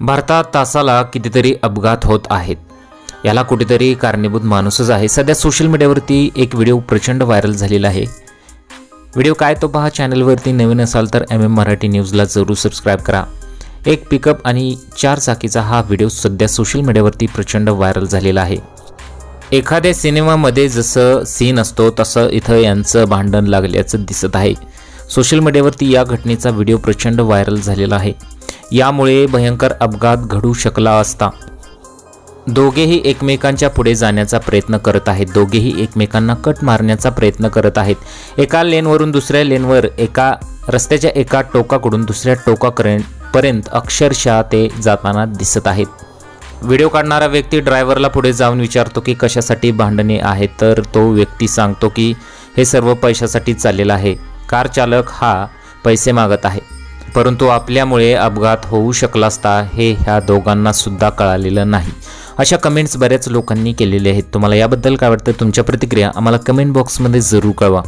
भारतात तासाला कितीतरी अपघात होत आहेत. याला कुठेतरी कारणीभूत माणूसच आहे. सध्या सोशल मीडियावरती एक व्हिडिओ प्रचंड व्हायरल झालेला आहे. व्हिडिओ काय तो पहा. चॅनलवरती नवीन असाल तर एम एम मराठी न्यूजला जरूर सबस्क्राईब करा. एक पिकअप आणि चार चाकीचा हा व्हिडिओ सध्या सोशल मीडियावरती प्रचंड व्हायरल झालेला आहे. एखाद्या सिनेमामध्ये जसं सीन असतो तसं इथं यांचं भांडण लागल्याचं दिसत आहे. सोशल मीडियावरती या घटनेचा व्हिडिओ प्रचंड व्हायरल झालेला आहे. यामुळे भयंकर अपघात घडू शकला असता. दोघेही एकमेकांच्या पुढे जाण्याचा प्रयत्न करत आहेत. दोघेही एकमेकांना कट मारण्याचा प्रयत्न करत आहेत. एका लेनवरून दुसऱ्या लेनवर एका रस्त्याच्या एका टोकाकडून दुसऱ्या टोकापर्यंत अक्षरशः ते जाताना दिसत आहेत. व्हिडिओ काढणारा व्यक्ती ड्रायव्हरला पुढे जाऊन विचारतो की कशासाठी भांडणे आहेत? तर तो व्यक्ती सांगतो की हे सर्व पैशासाठी चाललेलं आहे. कार चालक हा पैसे मागत आहे. परंतु आपल्यामुळे अपघात होऊ शकला असता हे ह्या दोघांना सुद्धा कळालेलं नाही. अशा कमेंट्स बऱ्याच लोकांनी केलेले आहेत. तुम्हाला याबद्दल काय वाटतं? तुमच्या प्रतिक्रिया आम्हाला कमेंट बॉक्समध्ये जरूर कळवा.